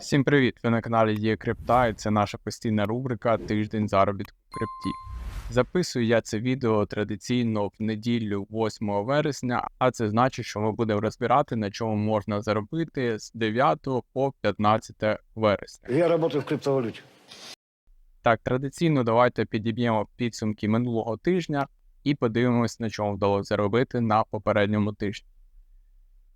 Всім привіт! Ви на каналі Є Крипта, і це наша постійна рубрика Тиждень заробітку в крипті. Записую я це відео традиційно в неділю 8 вересня, а це значить, що ми будемо розбирати, на чому можна заробити з 9 по 15 вересня. Я работаю в криптовалюте. Так, традиційно давайте підіб'ємо підсумки минулого тижня і подивимось, на чому вдалося заробити на попередньому тижні.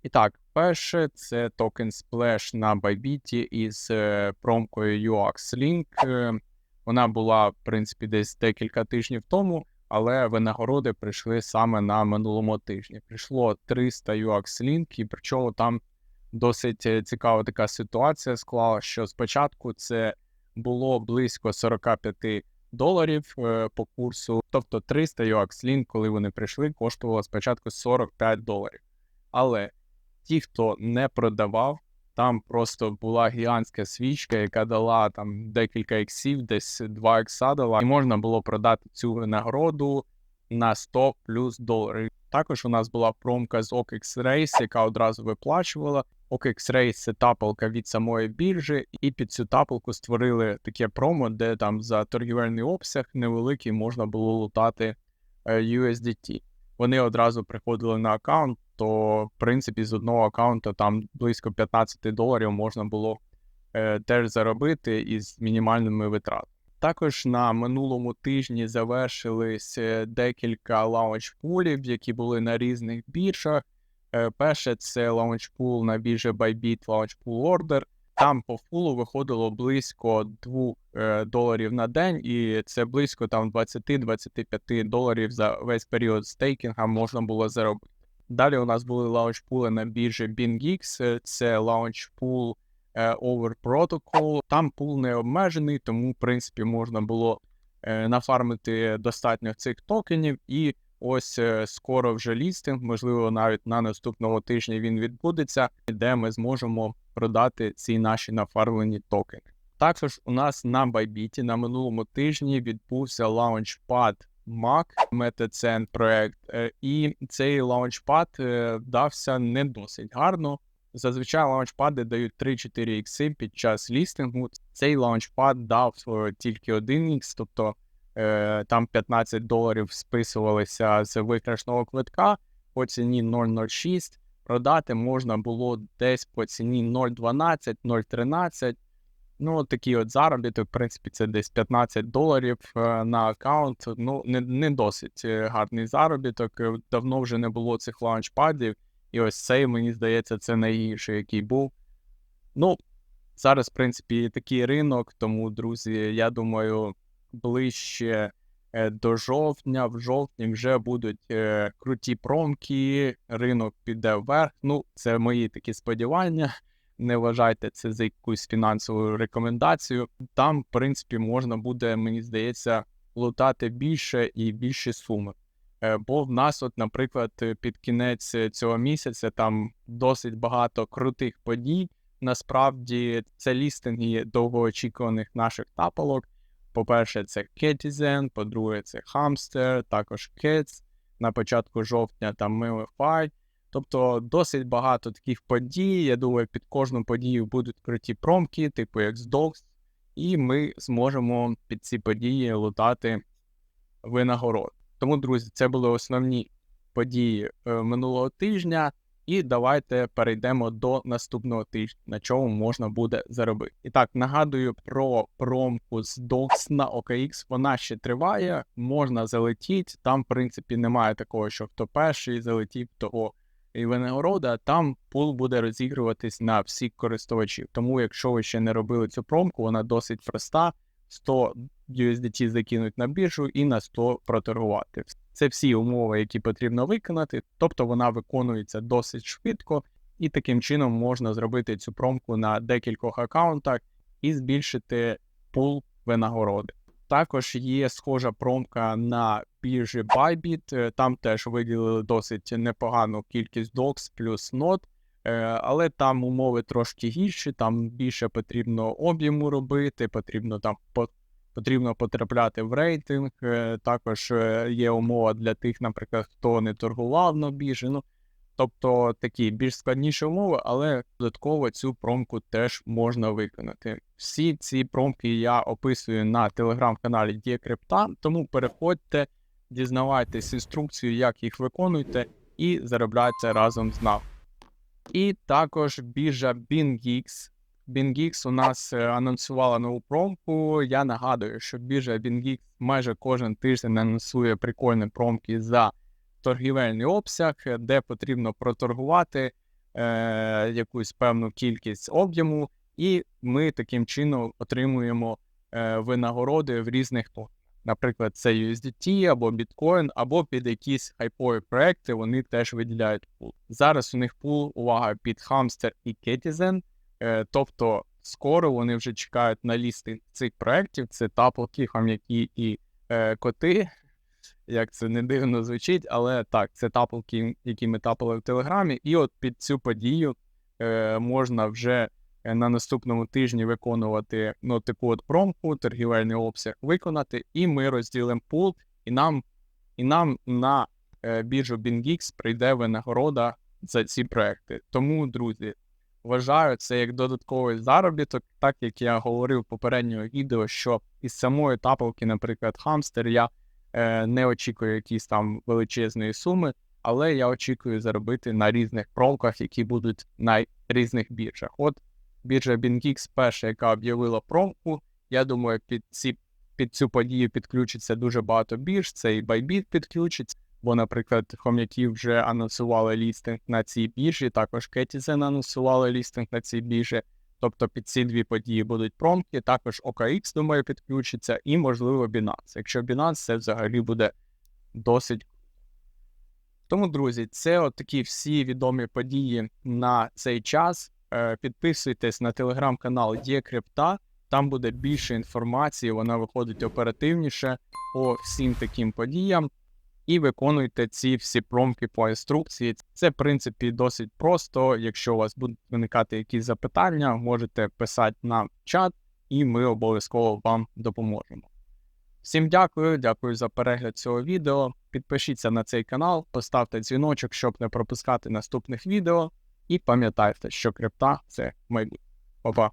І так, перше це токен Splash на Bybit із е, промкою UXLink. Е, Вона була, в принципі, десь декілька тижнів тому, але винагороди прийшли саме на минулому тижні. Прийшло 300 UXLink, і причому там досить е, цікава така ситуація склала, що спочатку це було близько 45 доларів по курсу. Тобто 300 UXLink, коли вони прийшли, коштувало спочатку 45 доларів. Але ті, хто не продавав, там просто була гігантська свічка, яка дала там декілька іксів, десь 2 ікса дала, і можна було продати цю винагороду на 100 плюс доларів. Також у нас була промка з OKX Race, яка одразу виплачувала. OKX Race – це тапалка від самої біржі, і під цю тапалку створили таке промо, де там за торгівельний обсяг невеликий можна було лутати е, USDT. Вони одразу приходили на аккаунт, то в принципі з одного аккаунту там близько 15 доларів можна було е, теж заробити із мінімальними витратами. Також на минулому тижні завершились е, декілька лаунчпулів, які були на різних біржах. Е, Перше це лаунчпул на біржі Bybit Launchpool Order. Там по фулу виходило близько 2 е, доларів на день, і це близько там 20-25 доларів за весь період стейкінга можна було заробити. Далі у нас були лаунчпули на біржі BingX, це лаунчпул е, Over Protocol. Там пул не обмежений, тому в принципі можна було е, нафармити достатньо цих токенів. І ось е, скоро вже лістинг, можливо, навіть на наступному тижні він відбудеться, де ми зможемо продати ці наші нафармлені токени. Також у нас на Bybit на минулому тижні відбувся лаунчпад MAC MetaCen проект, е, і цей лаунчпад е, вдався не досить гарно. Зазвичай лаунчпади дають 3-4 ікси під час лістингу. Цей лаунчпад дав е, тільки 1 ікс, тобто там 15 доларів списувалися з виграшного квитка по ціні 0,06. Продати можна було десь по ціні 0,12, 0,13. Ну, такий от заробіток, в принципі, це десь 15 доларів е, на аккаунт. Ну, не, не досить е, гарний заробіток. Е, Давно вже не було цих лаунчпадів. І ось цей, мені здається, це найгірший, який був. Ну, зараз, в принципі, такий ринок, тому, друзі, я думаю, ближче до жовтня, в жовтні вже будуть круті промки, ринок піде вверх. Ну, це мої такі сподівання. Не вважайте це за якусь фінансову рекомендацію. Там, в принципі, можна буде, мені здається, лутати більше і більші суми. Е, Бо в нас, от, наприклад, під кінець цього місяця там досить багато крутих подій. Насправді, це лістинги довгоочікуваних наших тапалок. По-перше, це Ketizen, по-друге, це Hamster, також Cats. На початку жовтня там Milify. Тобто досить багато таких подій. Я думаю, під кожну подію будуть круті промки, типу як з Dogs, і ми зможемо під ці події лутати винагород. Тому, друзі, це були основні події е, минулого тижня. І давайте перейдемо до наступного тижня, на чому можна буде заробити. І так, нагадую про промку з DOX на OKX. Вона ще триває, можна залетіти. Там, в принципі, немає такого, що хто перший залетів, того і винагорода. Там пул буде розігруватись на всіх користувачів. Тому, якщо ви ще не робили цю промку, вона досить проста. 100 USDT закинуть на біржу і на 100 проторгувати. Це всі умови, які потрібно виконати, тобто вона виконується досить швидко, і таким чином можна зробити цю промку на декількох аккаунтах і збільшити пул винагороди. Також є схожа промка на біржі Bybit, е, там теж виділили досить непогану кількість DOX плюс нот, е, але там умови трошки гірші, там більше потрібно об'єму робити, потрібно там потрібно потрапляти в рейтинг. е, Також є умова для тих, наприклад, хто не торгував на біржі. Ну, Тобто такі більш складніші умови, але додатково цю промку теж можна виконати. Всі ці промки я описую на телеграм-каналі Дієкрипта, тому переходьте, дізнавайтесь інструкцію, як їх виконуєте, і заробляйте разом з нами. І також біржа BingX. BingX у нас е, анонсувала нову промку. Я нагадую, що біржа BingX майже кожен тиждень анонсує прикольні промки за торгівельний обсяг, де потрібно проторгувати е, якусь певну кількість об'єму, і ми таким чином отримуємо е, винагороди в різних тонах. Наприклад, це USDT або Bitcoin, або під якісь хайпові проекти вони теж виділяють пул. Зараз у них пул, увага, під Hamster і Ketizen, е, тобто скоро вони вже чекають на лісти цих проєктів. Це таплки, хам'яки і е, коти. Як це не дивно звучить, але так, це таплки, які ми тапали в Телеграмі, і от під цю подію е, можна вже на наступному тижні виконувати ну, таку от промку, торгівельний обсяг виконати, і ми розділимо пул, і нам, і нам на е, біржу BingX прийде винагорода за ці проекти. Тому, друзі, вважаю це як додатковий заробіток, так як я говорив в попереднього відео, що із самої таповки, наприклад, хамстер, я е, не очікую якісь там величезної суми, але я очікую заробити на різних промках, які будуть на різних біржах. От біржа BingX перша, яка об'явила промку. Я думаю, під ці під цю подію підключиться дуже багато бірж. Це і Bybit підключиться, бо, наприклад, хом'яки вже анонсували лістинг на цій біржі, також Ketizen анонсували лістинг на цій біржі. Тобто під ці дві події будуть промки, також OKX, думаю, підключиться, і, можливо, Binance. Якщо Binance, це взагалі буде досить. Тому, друзі, це от такі всі відомі події на цей час. Е, Підписуйтесь на телеграм-канал Дієкрипта, там буде більше інформації, вона виходить оперативніше по всім таким подіям. І виконуйте ці всі промки по інструкції. Це, в принципі, досить просто. Якщо у вас будуть виникати якісь запитання, можете писати нам в чат, і ми обов'язково вам допоможемо. Всім дякую, дякую за перегляд цього відео. Підпишіться на цей канал, поставте дзвіночок, щоб не пропускати наступних відео. І пам'ятайте, що крипта це майбутнє. Па-па!